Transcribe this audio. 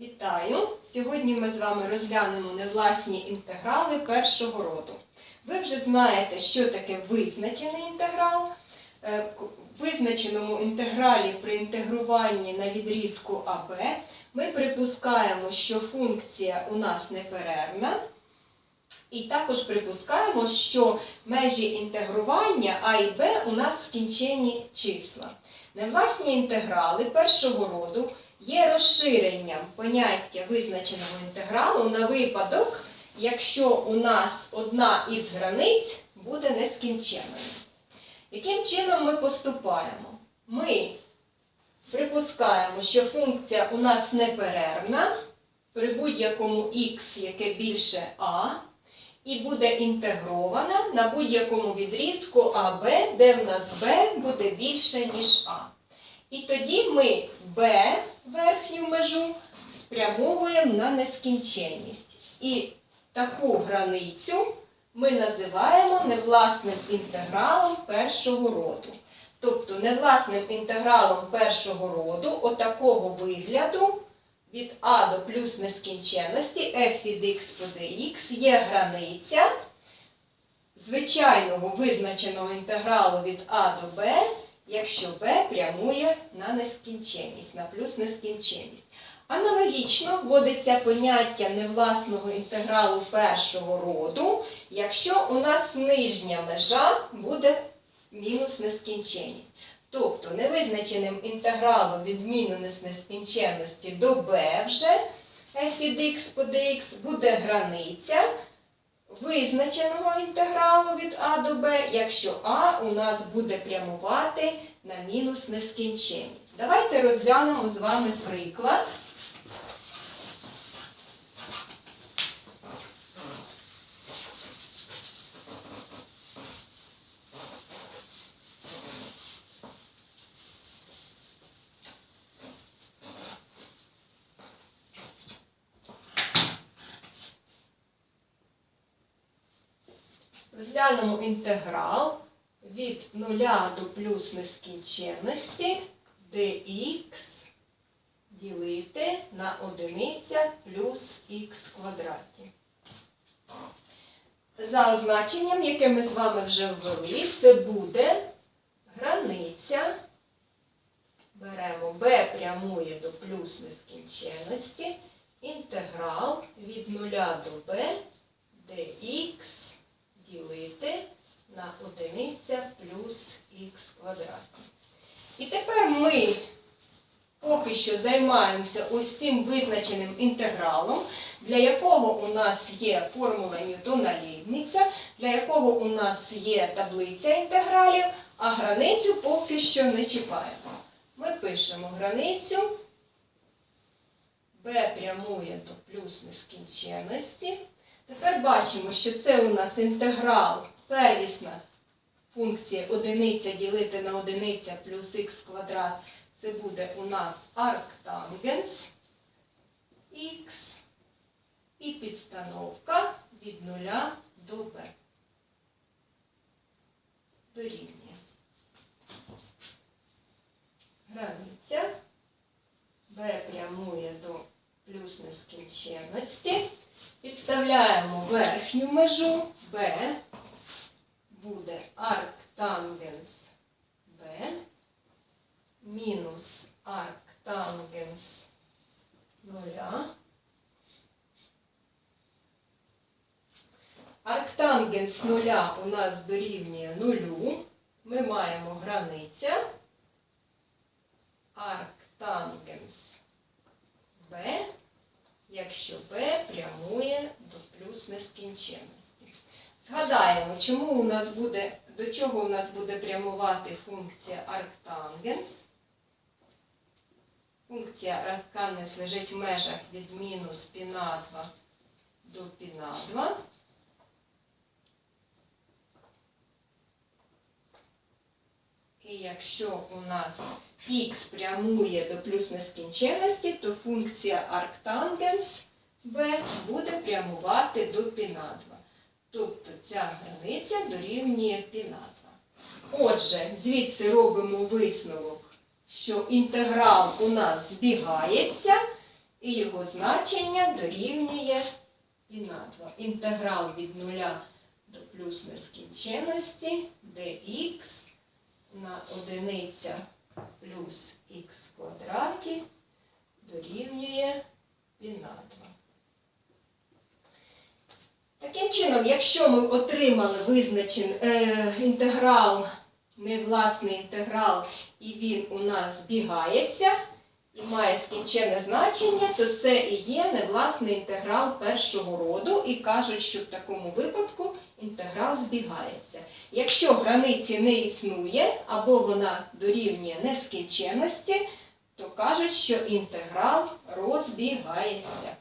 Вітаю! Сьогодні ми з вами розглянемо невласні інтеграли першого роду. Ви вже знаєте, що таке визначений інтеграл. Е, визначеному інтегралі при інтегруванні на відрізку АБ ми припускаємо, що функція у нас неперервна. І також припускаємо, що межі інтегрування А і Б у нас скінчені числа. Невласні інтеграли першого роду є розширенням поняття визначеного інтегралу на випадок, якщо у нас одна із границь буде нескінченною. Яким чином ми поступаємо? Ми припускаємо, що функція у нас неперервна при будь-якому х, яке більше а, і буде інтегрована на будь-якому відрізку АБ, де в нас b буде більше, ніж А. І тоді ми b, верхню межу, спрямовуємо на нескінченність. І таку границю ми називаємо невласним інтегралом першого роду. Тобто невласним інтегралом першого роду отакого вигляду від а до плюс нескінченності f від x по dx є границя звичайного визначеного інтегралу від а до b, якщо b прямує на нескінченність, на плюс нескінченність. Аналогічно вводиться поняття невласного інтегралу першого роду, якщо у нас нижня межа буде мінус нескінченність. Тобто невизначеним інтегралом від мінус нескінченності до b вже f від x по dx буде границя визначеного інтегралу від а до Б, якщо а у нас буде прямувати на мінус нескінченність. Давайте розглянемо з вами приклад. Розглянемо інтеграл від 0 до плюс нескінченності dx ділити на одиниця плюс х квадраті. За означенням, яке ми з вами вже ввели, це буде границя. Беремо b прямує до плюс нескінченності. Інтеграл від 0 до b dx ділити на одиниця плюс х квадратний. І тепер ми поки що займаємося ось цим визначеним інтегралом, для якого у нас є формула Ньютона Лейбніца, для якого у нас є таблиця інтегралів, а границю поки що не чіпаємо. Ми пишемо границю b прямує до плюс нескінченності. Тепер бачимо, що це у нас інтеграл первісна функція одиниця ділити на одиниця плюс х квадрат. Це буде у нас арктангенс х і підстановка від 0 до b. Дорівнює. Границя b прямує до плюс нескінченності. Підставляємо верхню межу b, буде арктангенс b, мінус арктангенс 0. Арктангенс 0 у нас дорівнює 0. Ми маємо границя арктангенс b якщо плюс нескінченності. Згадаємо, чому у нас буде, до чого у нас буде прямувати функція арктангенс. Функція арктангенс лежить в межах від мінус π на 2 до π на 2. І якщо у нас х прямує до плюс нескінченності, то функція арктангенс b буде прямувати до π2. Тобто ця границя дорівнює π2. Отже, звідси робимо висновок, що інтеграл у нас збігається, і його значення дорівнює і на 2. Інтеграл від 0 до плюс нескінченності dx на одиниця плюс х квадраті дорівнює пі на 2. Чином, якщо ми отримали визначений е, інтеграл, невласний інтеграл, і він у нас збігається і має скінчене значення, то це і є невласний інтеграл першого роду, і кажуть, що в такому випадку інтеграл збігається. Якщо границі не існує або вона дорівнює нескінченності, то кажуть, що інтеграл розбігається.